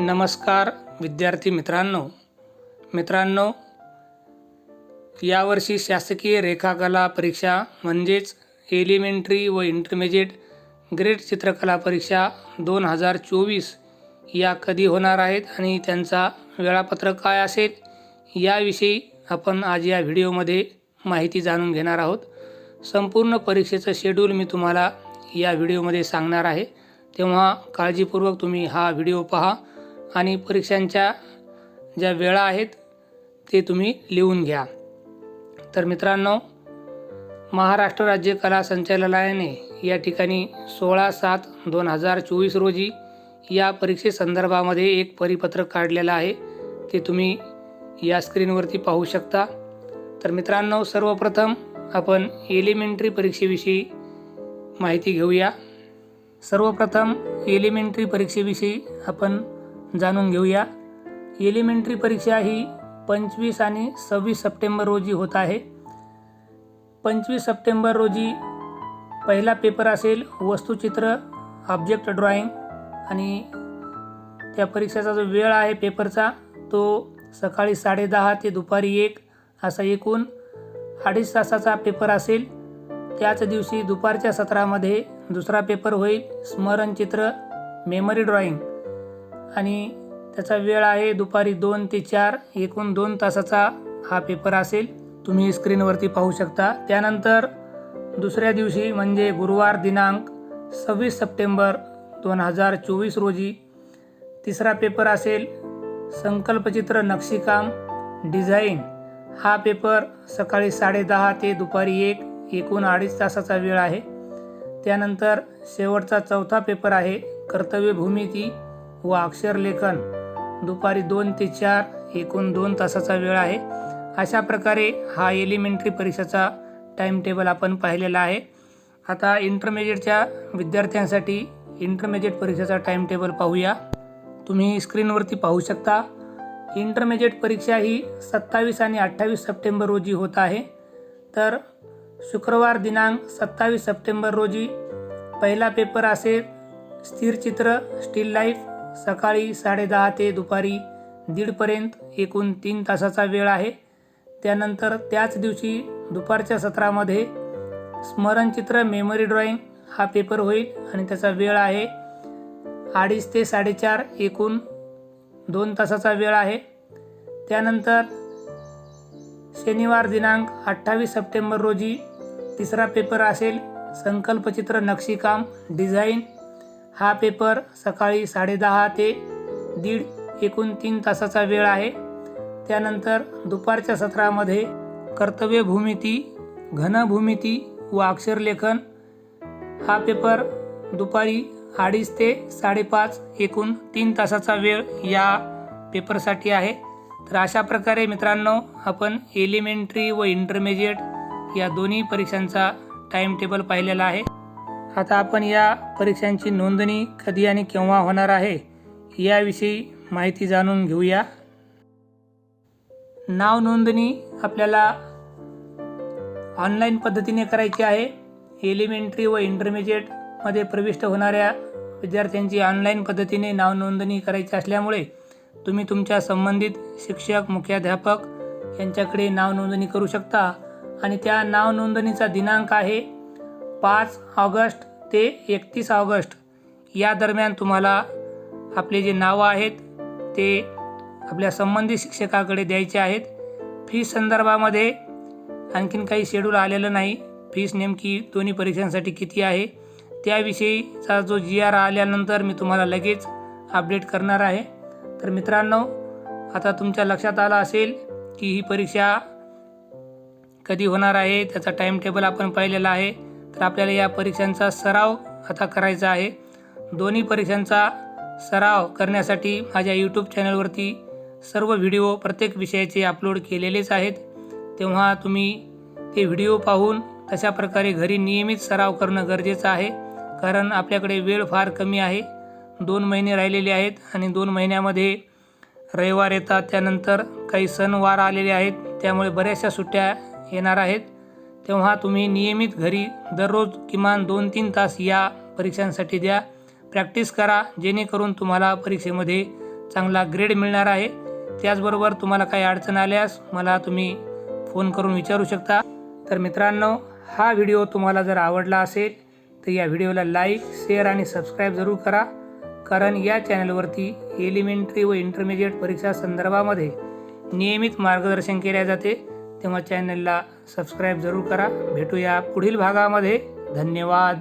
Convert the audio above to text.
नमस्कार विद्यार्थी मित्रांनो. मित्रांनो यावर्षी शासकीय रेखाकला परीक्षा म्हणजेच एलिमेंटरी व इंटरमिजिएट ग्रेड चित्रकला परीक्षा दोन हजार चोवीस या कधी होणार आहेत आणि त्यांचा वेळापत्रक काय असेल याविषयी आपण आज या व्हिडिओमध्ये माहिती जाणून घेणार आहोत. संपूर्ण परीक्षेचं शेड्यूल मी तुम्हाला या व्हिडिओमध्ये सांगणार आहे. तेव्हा काळजीपूर्वक तुम्ही हा व्हिडिओ पहा. आणि परीक्षांच्या ज्या वेळा आहेत ते तुम्ही लिहून घ्या. तर मित्रांनो महाराष्ट्र राज्य कला संचालनालयाने या ठिकाणी सोळा सात दोन हजार चोवीस रोजी या परीक्षेसंदर्भामध्ये एक परिपत्रक काढलेलं आहे. ते तुम्ही या स्क्रीनवरती पाहू शकता. तर मित्रांनो सर्वप्रथम आपण एलिमेंटरी परीक्षेविषयी माहिती घेऊया. सर्वप्रथम एलिमेंटरी परीक्षेविषयी आपण जाणून घेऊया. एलिमेंटरी परीक्षा ही पंचवीस आणि सव्वीस सप्टेंबर रोजी होत आहे. पंचवीस सप्टेंबर रोजी पहिला पेपर असेल वस्तुचित्र ऑब्जेक्ट ड्रॉइंग आणि त्या परीक्षेचा जो वेळ आहे पेपरचा तो सकाळी साडेदहा ते दुपारी एक असा एकूण अडीच तासाचा पेपर असेल. त्याच दिवशी दुपारच्या सत्रामध्ये दुसरा पेपर होईल स्मरणचित्र मेमरी ड्रॉइंग आणि त्याचा वेळ आहे दुपारी दोन ते चार. एकूण दोन तासाचा हा पेपर असेल. तुम्ही स्क्रीनवरती पाहू शकता. त्यानंतर दुसऱ्या दिवशी म्हणजे गुरुवार दिनांक सव्वीस सप्टेंबर दोन हजार चोवीस रोजी तिसरा पेपर असेल. संकल्पचित्र नक्षीकाम डिझाईन हा पेपर सकाळी साडेदहा ते दुपारी एक एकूण अडीच तासाचा वेळ आहे. त्यानंतर शेवटचा चौथा पेपर आहे कर्तव्य भूमिती व अक्षरलेखन दुपारी दोन ते चार एकूण दोन तासाचा वेळ आहे. अशा प्रकारे हा एलिमेंटरी परीक्षेचा टाईम टेबल आपण पाहिलेला आहे. आता इंटरमिजिएटच्या विद्यार्थ्यांसाठी इंटरमिजिएट परीक्षेचा टाईम टेबल पाहूया. तुम्ही स्क्रीनवरती पाहू शकता. इंटरमिजिएट परीक्षा ही सत्तावीस आणि अठ्ठावीस सप्टेंबर रोजी होत आहे. तर शुक्रवार दिनांक सत्तावीस सप्टेंबर रोजी पहिला पेपर असेल स्थिरचित्र स्टील लाईफ सकाळी साडेदहा ते दुपारी दीडपर्यंत एकूण तीन तासाचा वेळ आहे. त्यानंतर त्याच दिवशी दुपारच्या सत्रामध्ये स्मरणचित्र मेमरी ड्रॉइंग हा पेपर होईल आणि त्याचा वेळ आहे. अडीच ते साडेचार एकूण दोन तासाचा वेळ आहे. त्यानंतर शनिवार दिनांक अठ्ठावीस सप्टेंबर रोजी तिसरा पेपर असेल. संकल्पचित्र नक्षीकाम डिझाईन हा पेपर सकाळी साडेदहा ते दीड एकूण तीन तासाचा वेळ आहे. त्यानंतर दुपारच्या सत्रामध्ये कर्तव्य भूमिती घनभूमिती व अक्षरलेखन हा पेपर दुपारी अडीच ते साडेपाच एकूण तीन तासाचा वेळ या पेपरसाठी आहे. तर अशा प्रकारे मित्रांनो आपण एलिमेंटरी व इंटरमिजिएट या दोन्ही परीक्षांचा टाईम टेबल पाहिलेला आहे. आता आपण या परीक्षांची नोंदणी कधी आणि केव्हा होणार आहे याविषयी माहिती जाणून घेऊया. नाव नोंदणी आपल्याला ऑनलाईन पद्धतीने करायची आहे. एलिमेंटरी व इंटरमिजिएटमध्ये प्रविष्ट होणाऱ्या विद्यार्थ्यांची ऑनलाईन पद्धतीने नाव नोंदणी करायची असल्यामुळे तुम्ही तुमच्या संबंधित शिक्षक मुख्याध्यापक यांच्याकडे नाव नोंदणी करू शकता. आणि त्या नाव नोंदणीचा दिनांक आहे पाच ऑगस्ट ते एकतीस ऑगस्ट या दरम्यान तुम्हाला आपले जे नावं आहेत ते आपल्या संबंधित शिक्षकाकडे द्यायचे आहेत. फीस संदर्भामध्ये आणखीन काही शेड्यूल आलेलं नाही. फीस नेमकी दोन्ही परीक्षांसाठी किती आहे त्याविषयीचा जो जी आर आल्यानंतर मी तुम्हाला लगेच अपडेट करणार आहे. तर मित्रांनो आता तुमच्या लक्षात आलं असेल की ही परीक्षा कधी होणार आहे त्याचा टाईम टेबल आपण पाहिलेला आहे. तर आपल्याला या परीक्षांचा सराव आता करायचा आहे. दोन्ही परीक्षांचा सराव करण्यासाठी माझ्या यूट्यूब चॅनलवरती सर्व व्हिडिओ प्रत्येक विषयाचे अपलोड केलेलेच आहेत. तेव्हा तुम्ही ते व्हिडिओ पाहून तशा प्रकारे घरी नियमित सराव करणं गरजेचं आहे. कारण आपल्याकडे वेळ फार कमी आहे. दोन महिने राहिलेले आहेत आणि दोन महिन्यामध्ये रविवार येतात. त्यानंतर काही सणवार आलेले आहेत. त्यामुळे बऱ्याचशा सुट्ट्या येणार आहेत. तेव्हा तुम्ही नियमित घरी दररोज किमान दोन तीन तास या परीक्षांसाठी द्या. प्रॅक्टिस करा जेणेकरून तुम्हाला परीक्षेमध्ये चांगला ग्रेड मिळणार आहे. त्याचबरोबर तुम्हाला काही अडचण आल्यास मला तुम्ही फोन करून विचारू शकता. तर मित्रांनो हा व्हिडिओ तुम्हाला जर आवडला असेल तर या व्हिडिओला लाईक शेअर आणि सबस्क्राईब जरूर करा. कारण या चॅनलवरती एलिमेंटरी व इंटरमिजिएट परीक्षा संदर्भामध्ये नियमित मार्गदर्शन केले जाते. तेव्हा चॅनलला सबस्क्राईब जरूर करा. भेटूया पुढील भागामध्ये. धन्यवाद.